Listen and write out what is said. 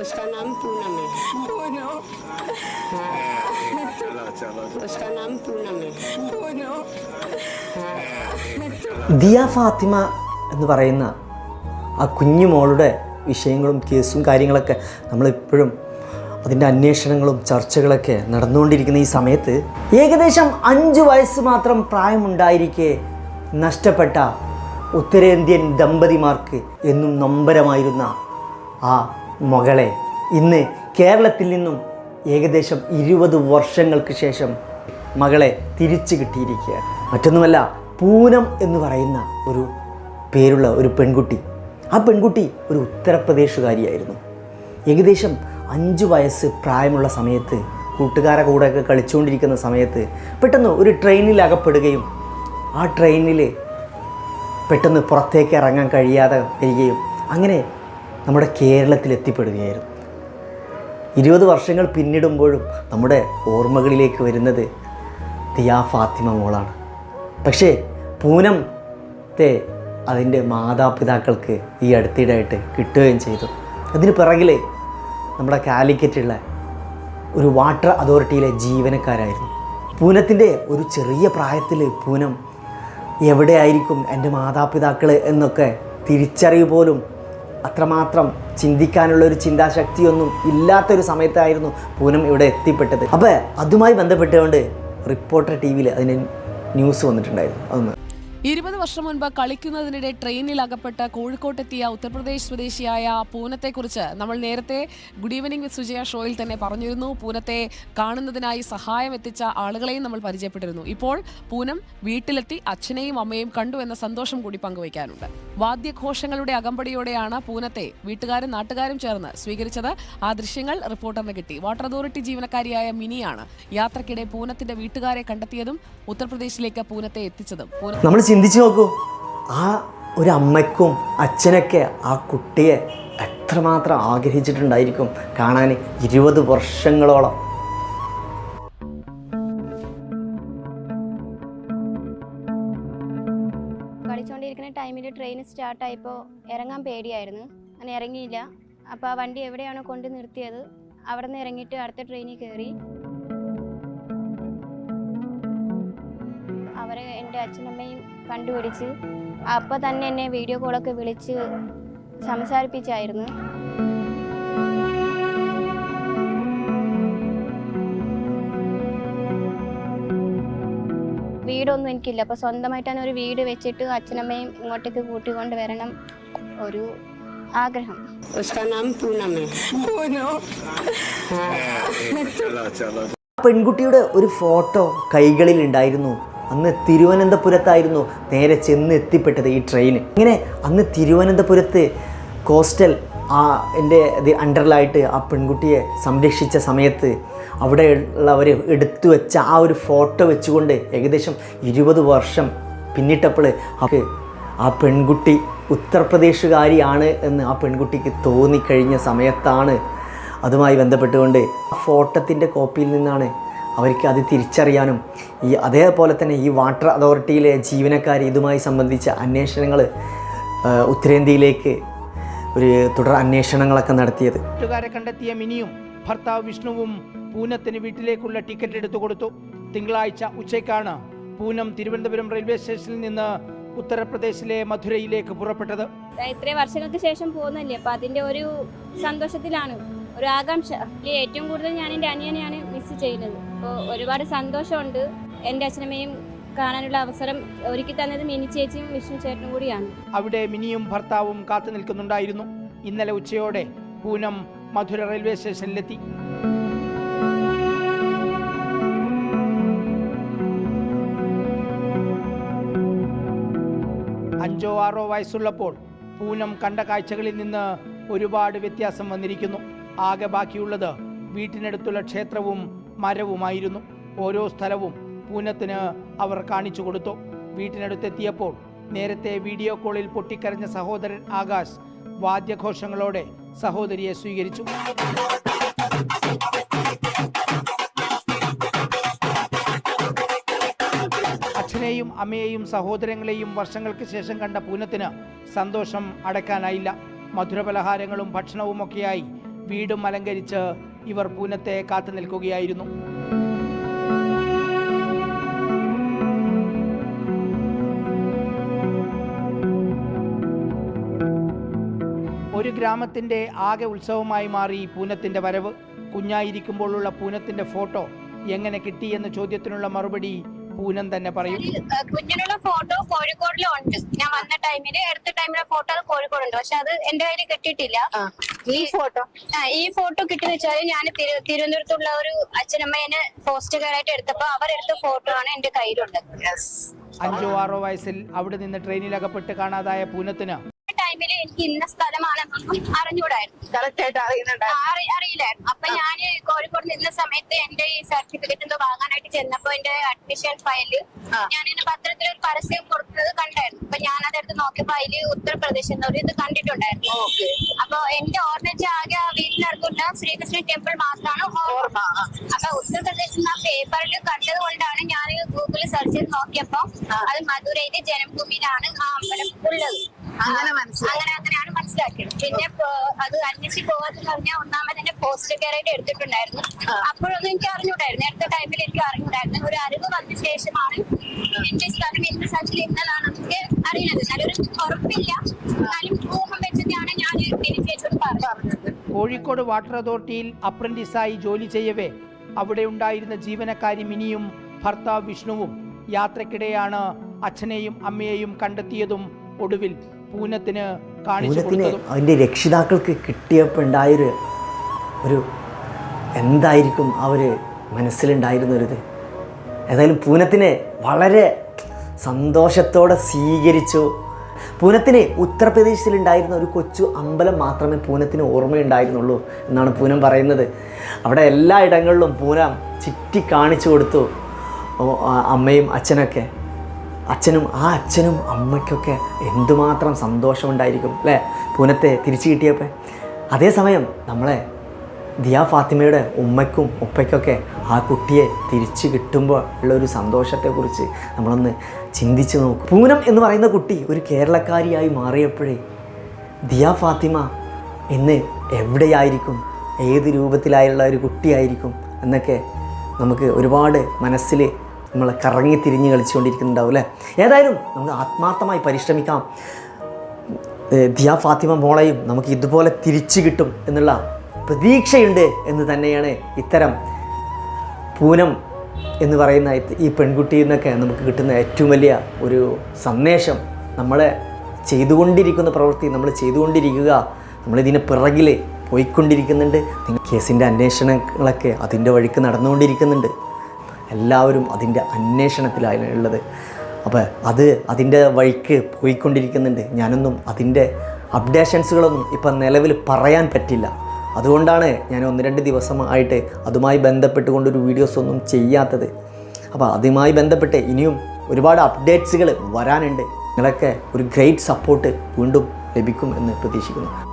उसका नाम पूनम है पूनम चलो चलो उसका नाम पूनम है पूनम ദിയ ഫാത്തിമ എന്ന് പറയുന്ന ആ കുഞ്ഞു മോളുടെ വിഷയങ്ങളും കേസും കാര്യങ്ങളൊക്കെ നമ്മളിപ്പോഴും അതിൻ്റെ അന്വേഷണങ്ങളും ചർച്ചകളൊക്കെ നടന്നുകൊണ്ടിരിക്കുന്ന ഈ സമയത്ത് ഏകദേശം അഞ്ച് വയസ്സ് മാത്രം പ്രായമുണ്ടായിരിക്കെ നഷ്ടപ്പെട്ട ഉത്തരേന്ത്യൻ ദമ്പതിമാർക്ക് എന്നും നൊമ്പരമായിരുന്ന ആ മകളെ ഇന്ന് കേരളത്തിൽ നിന്നും ഏകദേശം ഇരുപത് വർഷങ്ങൾക്ക് ശേഷം മകളെ തിരിച്ചു കിട്ടിയിരിക്കുകയാണ്. മറ്റൊന്നുമല്ല പൂനം എന്ന് പറയുന്ന ഒരു പേരുള്ള ഒരു പെൺകുട്ടി. ആ പെൺകുട്ടി ഒരു ഉത്തർപ്രദേശുകാരിയായിരുന്നു ഏകദേശം അഞ്ച് വയസ്സ് പ്രായമുള്ള സമയത്ത് കൂട്ടുകാരെ കൂടെയൊക്കെ കളിച്ചുകൊണ്ടിരിക്കുന്ന സമയത്ത് പെട്ടെന്ന് ഒരു ട്രെയിനിൽ അകപ്പെടുകയും ആ ട്രെയിനിൽ പെട്ടെന്ന് പുറത്തേക്ക് ഇറങ്ങാൻ കഴിയാതെ വരികയും അങ്ങനെ നമ്മുടെ കേരളത്തിൽ എത്തിപ്പെടുകയായിരുന്നു. ഇരുപത് വർഷങ്ങൾ പിന്നിടുമ്പോഴും നമ്മുടെ ഓർമ്മകളിലേക്ക് വരുന്നത് തിയാ ഫാത്തിമ മോളാണ്. പക്ഷേ പൂനത്തെ അതിന്റെ മാതാപിതാക്കൾക്ക് ഈ അടുത്തിടെയായിട്ട് കിട്ടുകയും ചെയ്തു. അതിന് പിറകിൽ നമ്മുടെ കാലിക്കറ്റുള്ള ഒരു വാട്ടർ അതോറിറ്റിയിലെ ജീവനക്കാരായിരുന്നു. പൂനത്തിന്റെ ഒരു ചെറിയ പ്രായത്തിൽ പൂനം എവിടെയായിരിക്കും എന്റെ മാതാപിതാക്കൾ എന്നൊക്കെ തിരിച്ചറിവ് പോലും അത്രമാത്രം ചിന്തിക്കാനുള്ള ഒരു ചിന്താശക്തിയൊന്നും ഇല്ലാത്തൊരു സമയത്തായിരുന്നു പൂനം ഇവിടെ എത്തിപ്പെട്ടത്. അപ്പോൾ അതുമായി ബന്ധപ്പെട്ടുകൊണ്ട് റിപ്പോർട്ടർ ടി വിയിൽ അതിന് ന്യൂസ് വന്നിട്ടുണ്ടായിരുന്നു. അതൊന്ന് ഇരുപത് വർഷം മുൻപ് കളിക്കുന്നതിനിടെ ട്രെയിനിൽ അകപ്പെട്ട് കോഴിക്കോട്ടെത്തിയ ഉത്തർപ്രദേശ് സ്വദേശിയായ പൂനത്തെക്കുറിച്ച് നമ്മൾ നേരത്തെ ഗുഡ് ഈവനിംഗ് വിത്ത് സുജയ ഷോയിൽ തന്നെ പറഞ്ഞിരുന്നു. പൂനത്തെ കാണുന്നതിനായി സഹായം എത്തിച്ച ആളുകളെയും നമ്മൾ പരിചയപ്പെട്ടിരുന്നു. ഇപ്പോൾ പൂനം വീട്ടിലെത്തി അച്ഛനെയും അമ്മയും കണ്ടു എന്ന സന്തോഷം കൂടി പങ്കുവയ്ക്കാനുണ്ട്. വാദ്യഘോഷങ്ങളുടെ അകമ്പടിയോടെയാണ് പൂനത്തെ വീട്ടുകാരും നാട്ടുകാരും ചേർന്ന് സ്വീകരിച്ചത്. ആ ദൃശ്യങ്ങൾ റിപ്പോർട്ടറിന് കിട്ടി. വാട്ടർ അതോറിറ്റി ജീവനക്കാരിയായ മിനിയാണ് യാത്രക്കിടെ പൂനത്തിന്റെ വീട്ടുകാരെ കണ്ടെത്തിയതും ഉത്തർപ്രദേശിലേക്ക് പൂനത്തെ എത്തിച്ചതും. ചിന്തിച്ചു നോക്കൂ. ആ ഒരു അമ്മയ്ക്കും അച്ഛനൊക്കെ ആ കുട്ടിയെ എത്രമാത്രം ആഗ്രഹിച്ചിട്ടുണ്ടായിരിക്കും കാണാൻ ഇരുപത് വർഷങ്ങളോളം. കളിച്ചുകൊണ്ടിരിക്കുന്ന ടൈമിൽ ട്രെയിൻ സ്റ്റാർട്ടായപ്പോൾ ഇറങ്ങാൻ പേടിയായിരുന്നു. അങ്ങനെ ഇറങ്ങിയില്ല. അപ്പോൾ ആ വണ്ടി എവിടെയാണോ കൊണ്ട് നിർത്തിയത് അവിടെ നിന്ന് ഇറങ്ങിയിട്ട് അടുത്ത ട്രെയിനിൽ കയറി എന്റെ അച്ഛനമ്മയും കണ്ടുപിടിച്ച് അപ്പം തന്നെ എന്നെ വീഡിയോ കോളൊക്കെ വിളിച്ച് സംസാരിപ്പിച്ചായിരുന്നു വീടൊന്നും എനിക്കില്ല അപ്പോൾ സ്വന്തമായിട്ടാണ് ഒരു വീട് വെച്ചിട്ട് അച്ഛനമ്മയും ഇങ്ങോട്ടേക്ക് കൂട്ടിക്കൊണ്ട് വരണം ഒരു ആഗ്രഹം പെൺകുട്ടിയുടെ ഒരു ഫോട്ടോ കൈകളിൽ ഉണ്ടായിരുന്നു അന്ന് തിരുവനന്തപുരത്തായിരുന്നു നേരെ ചെന്ന് എത്തിപ്പെട്ടത് ഈ ട്രെയിൻ ഇങ്ങനെ അന്ന് തിരുവനന്തപുരത്ത് കോസ്റ്റൽ ആ എന്റെ അണ്ടറിലായിട്ട് ആ പെൺകുട്ടിയെ സംരക്ഷിച്ച സമയത്ത് അവിടെ ഉള്ളവർ എടുത്തു വെച്ച ആ ഒരു ഫോട്ടോ വെച്ചുകൊണ്ട് ഏകദേശം ഇരുപത് വർഷം പിന്നിട്ടപ്പോൾ അവർക്ക് ആ പെൺകുട്ടി ഉത്തർപ്രദേശുകാരിയാണ് എന്ന് ആ പെൺകുട്ടിക്ക് തോന്നിക്കഴിഞ്ഞ സമയത്താണ് അതുമായി ബന്ധപ്പെട്ടുകൊണ്ട് ആ ഫോട്ടത്തിന്റെ കോപ്പിയിൽ നിന്നാണ് അവർക്ക് അത് തിരിച്ചറിയാനും ഈ അതേപോലെ തന്നെ ഈ വാട്ടർ അതോറിറ്റിയിലെ ജീവനക്കാർ ഇതുമായി സംബന്ധിച്ച അന്വേഷണങ്ങൾ ഉത്തരേന്ത്യയിലേക്ക് ഒരു തുടർ അന്വേഷണങ്ങളൊക്കെ നടത്തിയത്. കൂട്ടുകാരെ കണ്ടെത്തിയ മിനിയും ഭർത്താവ് വിഷ്ണുവും പൂനത്തിന് വീട്ടിലേക്കുള്ള ടിക്കറ്റ് എടുത്തു കൊടുത്തു. തിങ്കളാഴ്ച ഉച്ചയ്ക്കാണ് പൂനം തിരുവനന്തപുരം റെയിൽവേ സ്റ്റേഷനിൽ നിന്ന് ഉത്തർപ്രദേശിലെ മധുരയിലേക്ക് പുറപ്പെട്ടത്. ഇത്രയും വർഷങ്ങൾക്ക് ശേഷം പോകുന്നല്ലേ? അപ്പൊ അതിന്റെ ഒരു സന്തോഷത്തിലാണ്. ഒരു ആകാംക്ഷ ഏറ്റവും കൂടുതൽ ഞാൻ എന്റെ അനിയനെയാണ് മിസ് ചെയ്യുന്നത്. അപ്പോൾ ഒരുപാട് സന്തോഷമുണ്ട് എന്റെ അച്ഛനമ്മയും കാണാനുള്ള അവസരം ഒരുക്കി തന്നത് മിനി ചേച്ചിയും വിഷ്ണു ചേട്ടനും കൂടിയാണ്. അവിടെ മിനിയും ഭർത്താവും കാത്തു നിൽക്കുന്നുണ്ടായിരുന്നു. ഇന്നലെ ഉച്ചയോടെ പൂനം മധുര റെയിൽവേ സ്റ്റേഷനിലെത്തി. അഞ്ചോ ആറോ വയസ്സുള്ളപ്പോൾ പൂനം കണ്ട കാഴ്ചകളിൽ നിന്ന് ഒരുപാട് വ്യത്യാസം വന്നിരിക്കുന്നു. ആകെ ബാക്കിയുള്ളത് വീട്ടിനടുത്തുള്ള ക്ഷേത്രവും മരവുമായിരുന്നു. ഓരോ സ്ഥലവും പൂനത്തിന് അവർ കാണിച്ചു കൊടുത്തു. വീട്ടിനടുത്തെത്തിയപ്പോൾ നേരത്തെ വീഡിയോ കോളിൽ പൊട്ടിക്കരഞ്ഞ സഹോദരൻ ആകാശ് വാദ്യഘോഷങ്ങളോടെ സഹോദരിയെ സ്വീകരിച്ചു. അച്ഛനെയും അമ്മയെയും സഹോദരങ്ങളെയും വർഷങ്ങൾക്ക് ശേഷം കണ്ട പൂനത്തിന് സന്തോഷം അടയ്ക്കാനായില്ല. മധുരപലഹാരങ്ങളും ഭക്ഷണവുമൊക്കെയായി വീടും അലങ്കരിച്ച് ഇവർ പൂനത്തെ കാത്തു നിൽക്കുകയായിരുന്നു. ഒരു ഗ്രാമത്തിന്റെ ആകെ ഉത്സവമായി മാറി പൂനത്തിന്റെ വരവ്. കുഞ്ഞായിരിക്കുമ്പോഴുള്ള പൂനത്തിന്റെ ഫോട്ടോ എങ്ങനെ കിട്ടി എന്ന ചോദ്യത്തിനുള്ള മറുപടി പൂനം തന്നെ പറയും. കുഞ്ഞിനുള്ള ഫോട്ടോ കോഴിക്കോടിലും ഉണ്ട് ഞാൻ വന്ന ടൈമിൽ എടുത്ത ടൈമിലെ ഫോട്ടോ അത് കോഴിക്കോടുണ്ട്. പക്ഷെ അത് എന്റെ കയ്യിൽ കിട്ടിയിട്ടില്ല. ഈ ഫോട്ടോ? ഈ ഫോട്ടോ കിട്ടുന്ന വെച്ചാൽ ഞാൻ തിരു- തിരുവനന്തപുരത്തുള്ള ഒരു അച്ഛനമ്മേനെ ഫോസ്റ്റർ കെയറായിട്ട് എടുത്തപ്പോ അവരെടുത്ത ഫോട്ടോ ആണ് എന്റെ കയ്യിലുള്ളത്. അഞ്ചോ ആറോ വയസ്സിൽ അവിടെ നിന്ന് ട്രെയിനിൽ അകപ്പെട്ട് കാണാതായ പൂനത്തിന് ടൈമിൽ എനിക്ക് ഇന്ന സ്ഥലമാണെന്നൊന്നും അറിഞ്ഞൂടായിരുന്നു കറക്റ്റ് ആയിട്ട് അറിയില്ലായിരുന്നു. അപ്പൊ ഞാൻ കോഴിക്കോട് നിന്ന സമയത്ത് എന്റെ ഈ സർട്ടിഫിക്കറ്റ് എന്തോ വാങ്ങാനായിട്ട് ചെന്നപ്പോ എന്റെ അഡ്മിഷൻ ഫയൽ ഞാൻ എന്റെ പത്രത്തിൽ ഒരു പരസ്യം കൊടുത്തത് കണ്ടായിരുന്നു. അപ്പൊ ഞാൻ അതെടുത്ത് നോക്കിയപ്പോ അതിൽ ഉത്തർപ്രദേശ് എന്നൊരു ഇത് കണ്ടിട്ടുണ്ടായിരുന്നു. അപ്പൊ എന്റെ ഓർമ്മിച്ച ആകെ ആ വീട്ടിനടുത്തുള്ള ശ്രീകൃഷ്ണൻ ടെമ്പിൾ മാത്രമാണ് ഓർമ്മ. അപ്പൊ ഉത്തർപ്രദേശിൽ ആ പേപ്പറിൽ കണ്ടത് കൊണ്ടാണ് ഞാൻ ഗൂഗിളിൽ സെർച്ച് ചെയ്ത് നോക്കിയപ്പോ അത് മധുരയിലെ ജനഭൂമിയിലാണ് ആ അമ്പലം ഉള്ളത്. അങ്ങനെ അങ്ങനെ അങ്ങനെയാണ് മനസ്സിലാക്കിയത്. പിന്നെ അത് അന്വേഷിച്ച് പോകാന്ന് പറഞ്ഞാൽ ഒന്നാമത് എന്നെ പോസ്റ്റ് കെയർ ആയിട്ട് എടുത്തിട്ടുണ്ടായിരുന്നു. അപ്പോഴൊന്നും എനിക്ക് അറിഞ്ഞൂടായിരുന്നു. അടുത്ത ടൈമിൽ എനിക്ക് അറിഞ്ഞൂടായിരുന്നു. ഒരു അറിവ് വന്ന ശേഷമാണ് എന്റെ സ്ഥലം എന്ത് സ്ഥലത്തിൽ ഇന്നതാണ് നമുക്ക് അറിയുന്നത്. ഞാനൊരു ഉറപ്പില്ല. എന്നാലും ഊഹം വെച്ചിട്ടാണ് ഞാൻ എനിക്ക് ചേച്ചിയോട് പറഞ്ഞത്. കോഴിക്കോട് വാട്ടർ അതോറിറ്റിയിൽ അപ്രന്റീസായി ജോലി ചെയ്യവേ അവിടെ ഉണ്ടായിരുന്ന ജീവനക്കാരി മിനിയും ഭർത്താവ് വിഷ്ണുവും യാത്രക്കിടെയാണ് അച്ഛനെയും അമ്മയെയും കണ്ടെത്തിയതും ഒടുവിൽ പൂനത്തിന് കാണിച്ചു പൂനത്തിന് അതിന്റെ രക്ഷിതാക്കൾക്ക് കിട്ടിയപ്പോൾ ഉണ്ടായൊരു ഒരു എന്തായിരിക്കും അവർ മനസ്സിലുണ്ടായിരുന്നൊരിത്. ഏതായാലും പൂനത്തിനെ വളരെ സന്തോഷത്തോടെ സ്വീകരിച്ചു. പൂനത്തിന് ഉത്തർപ്രദേശിലുണ്ടായിരുന്ന ഒരു കൊച്ചു അമ്പലം മാത്രമേ പൂനത്തിന് ഓർമ്മയുണ്ടായിരുന്നുള്ളൂ എന്നാണ് പൂനം പറയുന്നത്. അവിടെ എല്ലാ ഇടങ്ങളിലും പൂനം ചുറ്റി കാണിച്ചു കൊടുത്തു. അമ്മയും അച്ഛനൊക്കെ. അച്ഛനും ആ അച്ഛനും അമ്മയ്ക്കൊക്കെ എന്തുമാത്രം സന്തോഷമുണ്ടായിരിക്കും അല്ലേ? പൂനത്തെ തിരിച്ചു കിട്ടിയപ്പോൾ അതേസമയം നമ്മളെ ദിയ ഫാത്തിമയുടെ ഉമ്മയ്ക്കും ഉപ്പയ്ക്കൊക്കെ ആ കുട്ടിയെ തിരിച്ചു കിട്ടുമ്പോൾ ഉള്ള ഒരു സന്തോഷത്തെക്കുറിച്ച് നമ്മളൊന്ന് ചിന്തിച്ചു നോക്കും. പൂനം എന്ന് പറയുന്ന കുട്ടി ഒരു കേരളക്കാരിയായി മാറിയപ്പോഴേ ദിയ ഫാത്തിമ ഇന്ന് എവിടെയായിരിക്കും? ഏത് രൂപത്തിലായുള്ള ഒരു കുട്ടിയായിരിക്കും? എന്നൊക്കെ നമുക്ക് ഒരുപാട് മനസ്സിൽ നമ്മൾ കറങ്ങി തിരിഞ്ഞ് കളിച്ചുകൊണ്ടിരിക്കുന്നുണ്ടാവും അല്ലേ ഏതായാലും നമുക്ക് ആത്മാർത്ഥമായി പരിശ്രമിക്കാം. ദിയ ഫാത്തിമ മോളെയും നമുക്ക് ഇതുപോലെ തിരിച്ചു കിട്ടും എന്നുള്ള പ്രതീക്ഷയുണ്ട് എന്ന് തന്നെയാണ് ഇത്തരം പൂനം എന്ന് പറയുന്ന ഈ പെൺകുട്ടിയിൽ നിന്നൊക്കെ നമുക്ക് കിട്ടുന്ന ഏറ്റവും വലിയ ഒരു സന്ദേശം. നമ്മളെ ചെയ്തുകൊണ്ടിരിക്കുന്ന പ്രവൃത്തി നമ്മൾ ചെയ്തുകൊണ്ടിരിക്കുക നമ്മളിതിന് പിറകിൽ പോയിക്കൊണ്ടിരിക്കുന്നുണ്ട്. കേസിന്റെ അന്വേഷണങ്ങളൊക്കെ അതിന്റെ വഴിക്ക് നടന്നുകൊണ്ടിരിക്കുന്നുണ്ട്. എല്ലാവരും അതിന്റെ അന്വേഷണത്തിലാണ് ഉള്ളത്. അപ്പോൾ അത് അതിന്റെ വഴിക്ക് പോയിക്കൊണ്ടിരിക്കുന്നുണ്ട്. ഞാനൊന്നും അതിന്റെ അപ്ഡേഷൻസുകളൊന്നും ഇപ്പം നിലവിൽ പറയാൻ പറ്റില്ല. അതുകൊണ്ടാണ് ഞാൻ ഒന്ന് രണ്ട് ദിവസമായിട്ട് അതുമായി ബന്ധപ്പെട്ടുകൊണ്ടൊരു വീഡിയോസ് ഒന്നും ചെയ്യാത്തത്. അപ്പോൾ അതുമായി ബന്ധപ്പെട്ട് ഇനിയും ഒരുപാട് അപ്ഡേറ്റ്സുകൾ വരാനുണ്ട്. നിങ്ങളൊക്കെ ഒരു ഗ്രേറ്റ് സപ്പോർട്ട് വീണ്ടും ലഭിക്കും എന്ന് പ്രതീക്ഷിക്കുന്നു.